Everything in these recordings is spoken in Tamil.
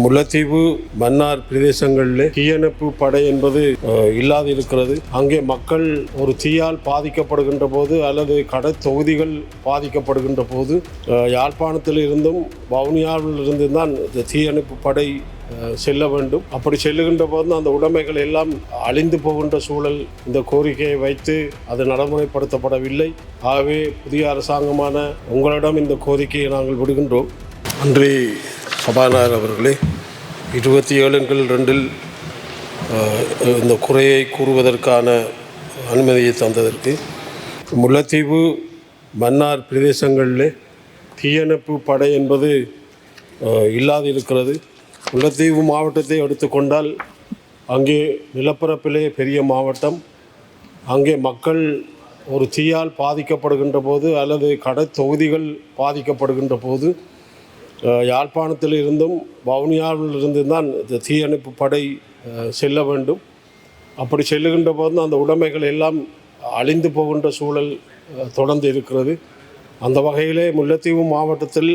முல்லைத்தீவு மன்னார் பிரதேசங்களிலே தீயணைப்பு படை என்பது இல்லாது இருக்கிறது அங்கே மக்கள் ஒரு தீயால் பாதிக்கப்படுகின்ற போது அல்லது கடை தொகுதிகள் பாதிக்கப்படுகின்ற போது யாழ்ப்பாணத்தில் இருந்தும் வவுனியாவில் இருந்து தான் இந்த தீயணைப்பு படை செல்ல வேண்டும். அப்படி செல்லுகின்ற போது அந்த உடைமைகள் எல்லாம் அழிந்து போகின்ற சூழல் இந்த கோரிக்கையை வைத்து அது நடைமுறைப்படுத்தப்படவில்லை. ஆகவே புதிய அரசாங்கமான உங்களிடம் இந்த கோரிக்கையை நாங்கள் விடுகின்றோம். நன்றி. சபாநாயகர் அவர்களே இருபத்தி ஏழுங்கள் ரெண்டில் இந்த குறையை கூறுவதற்கான அனுமதியை தந்ததற்கு முல்லைத்தீவு மன்னார் பிரதேசங்களிலே தீயணைப்பு படை என்பது இல்லாது இருக்கிறது முல்லைத்தீவு மாவட்டத்தை எடுத்துக்கொண்டால் அங்கே நிலப்பரப்பிலே பெரிய மாவட்டம். அங்கே மக்கள் ஒரு தீயால் பாதிக்கப்படுகின்ற போது அல்லது கடை தொகுதிகள் பாதிக்கப்படுகின்ற போது யாழ்ப்பாணத்தில் இருந்தும் வவுனியாவில் இருந்து தான் இந்த தீயணைப்பு படை செல்ல வேண்டும். அப்படி செல்லுகின்ற போது அந்த உடைமைகள் எல்லாம் அழிந்து போகின்ற சூழல் தொடர்ந்து இருக்கிறது. அந்த வகையிலே முல்லைத்தீவு மாவட்டத்தில்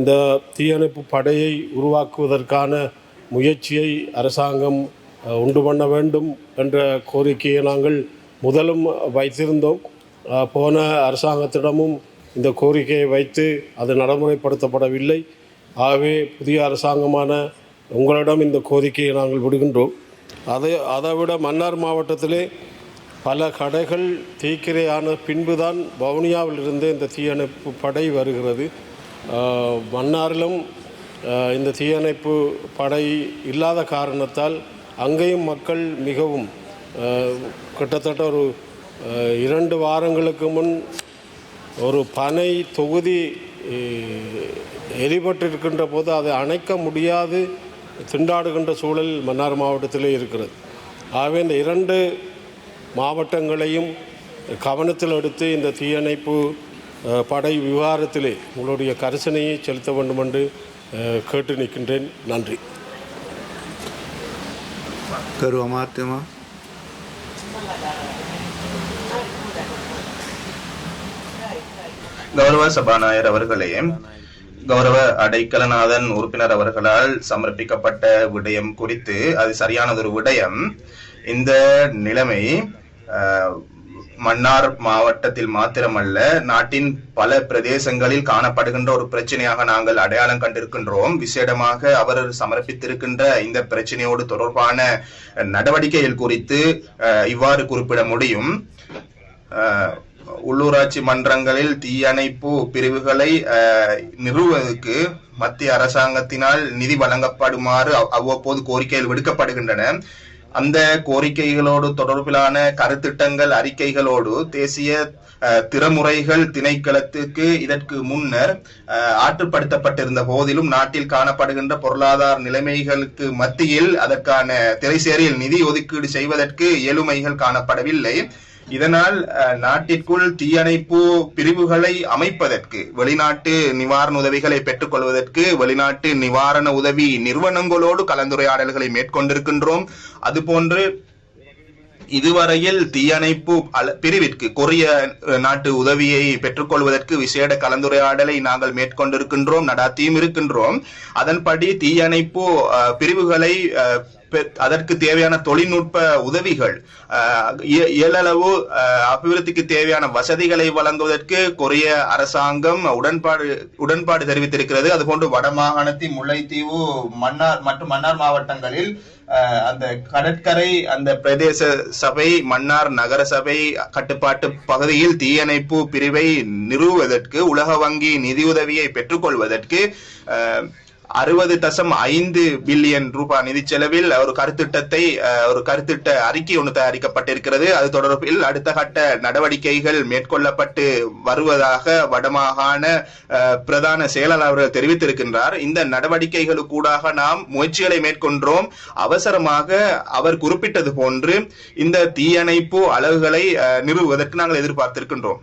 இந்த தீயணைப்பு படையை உருவாக்குவதற்கான முயற்சியை அரசாங்கம் உண்டு பண்ண வேண்டும் என்ற கோரிக்கையை நாங்கள் முதலும் வைத்திருந்தோம். போன அரசாங்கத்திடமும் இந்த கோரிக்கையை வைத்து அது நடைமுறைப்படுத்தப்படவில்லை. ஆகவே புதிய அரசாங்கமான உங்களிடம் இந்த கோரிக்கையை நாங்கள் விடுகின்றோம். அதை அதை விட மன்னார் மாவட்டத்திலே பல கடைகள் தீக்கிரையான பின்புதான் வவுனியாவில் இருந்து இந்த தீயணைப்பு படை வருகிறது. மன்னாரிலும் இந்த தீயணைப்பு படை இல்லாத காரணத்தால் அங்கேயும் மக்கள் மிகவும் கிட்டத்தட்ட ஒரு இரண்டு வாரங்களுக்கு முன் ஒரு பனை தொகுதி எரிபட்டிருக்கின்ற போது அதை அணைக்க முடியாது திண்டாடுகின்ற சூழல் மன்னார் மாவட்டத்திலே இருக்கிறது. ஆகவே இந்த இரண்டு மாவட்டங்களையும் கவனத்தில் எடுத்து இந்த தீயணைப்பு படை விவகாரத்திலே உங்களுடைய கரிசனையை செலுத்த வேண்டும் என்று கேட்டு நிற்கின்றேன். நன்றி. கருவா மாத்தியமா கௌரவ சபாநாயகர் அவர்களே கௌரவ அடைக்கலநாதன் உறுப்பினர் அவர்களால் சமர்ப்பிக்கப்பட்ட விடயம் குறித்து அது சரியானதொரு விடயம். இந்த நிலைமை மன்னார் மாவட்டத்தில் மாத்திரமல்ல நாட்டின் பல பிரதேசங்களில் காணப்படுகின்ற ஒரு பிரச்சனையாக நாங்கள் அடையாளம் கண்டிருக்கின்றோம். விசேடமாக அவர் சமர்ப்பித்திருக்கின்ற இந்த பிரச்சனையோடு தொடர்பான நடவடிக்கைகள் குறித்து இவ்வாறு குறிப்பிட முடியும். உள்ளூராட்சி மன்றங்களில் தீயணைப்பு பிரிவுகளை அஹ், நிறுவுவதற்கு மத்திய அரசாங்கத்தினால் நிதி வழங்கப்படுமாறு அவ்வப்போது கோரிக்கைகள் விடுக்கப்படுகின்றன. அந்த கோரிக்கைகளோடு தொடர்பிலான கருத்திட்டங்கள் அறிக்கைகளோடு தேசிய அஹ், திறமுறைகள் திணைக்களத்துக்கு இதற்கு முன்னர் அஹ், ஆற்றுப்படுத்தப்பட்டிருந்த போதிலும் நாட்டில் காணப்படுகின்ற பொருளாதார நிலைமைகளுக்கு மத்தியில் அதற்கான திரைசேரியில் நிதி ஒதுக்கீடு செய்வதற்கு இயலுமைகள் காணப்படவில்லை. இதனால் நாட்டிற்குள் தீயணைப்பு பிரிவுகளை அமைப்பதற்கு வெளிநாட்டு நிவாரண உதவிகளை பெற்றுக்கொள்வதற்கு வெளிநாட்டு நிவாரண உதவி நிறுவனங்களோடு கலந்துரையாடல்களை மேற்கொண்டிருக்கின்றோம். அதுபோன்று இதுவரையில் தீயணைப்பு அல- பிரிவிற்கு கொரிய நாட்டு உதவியை பெற்றுக்கொள்வதற்கு விசேட கலந்துரையாடலை நாங்கள் மேற்கொண்டிருக்கின்றோம் நடாத்தியும் இருக்கின்றோம். அதன்படி தீயணைப்பு அஹ், பிரிவுகளை அஹ், அதற்கு தேவையான தொழில்நுட்ப உதவிகள் இயலளவு அஹ், அபிவிருத்திக்கு தேவையான வசதிகளை வழங்குவதற்கு கொரிய அரசாங்கம் உடன்பாடு உடன்பாடு தெரிவித்திருக்கிறது. அதுபோன்று வடமாகாணத்தின் முல்லைத்தீவு மன்னார் மற்றும் மன்னார் மாவட்டங்களில் அஹ், அந்த கடற்கரை அந்த பிரதேச சபை மன்னார் நகர சபை கட்டுப்பாட்டு பகுதியில் தீயணைப்பு பிரிவை நிறுவுவதற்கு உலக வங்கி நிதியுதவியை பெற்றுக்கொள்வதற்கு அஹ், அறுபது தசம் ஐந்து பில்லியன் ரூபாய் நிதி செலவில் ஒரு கருத்திட்டத்தை ஒரு கருத்திட்ட அறிக்கை ஒன்று தயாரிக்கப்பட்டிருக்கிறது. அது தொடர்பில் அடுத்த கட்ட நடவடிக்கைகள் மேற்கொள்ளப்பட்டு வருவதாக வடமாகாண அஹ், பிரதான செயலாளர் அவர்கள் தெரிவித்திருக்கின்றார். இந்த நடவடிக்கைகளுக்கூடாக நாம் முயற்சிகளை மேற்கொண்டோம். அவசரமாக அவர் குறிப்பிட்டது போன்று இந்த தீயணைப்பு அலகுகளை அஹ், நிறுவுவதற்கு நாங்கள் எதிர்பார்த்திருக்கின்றோம்.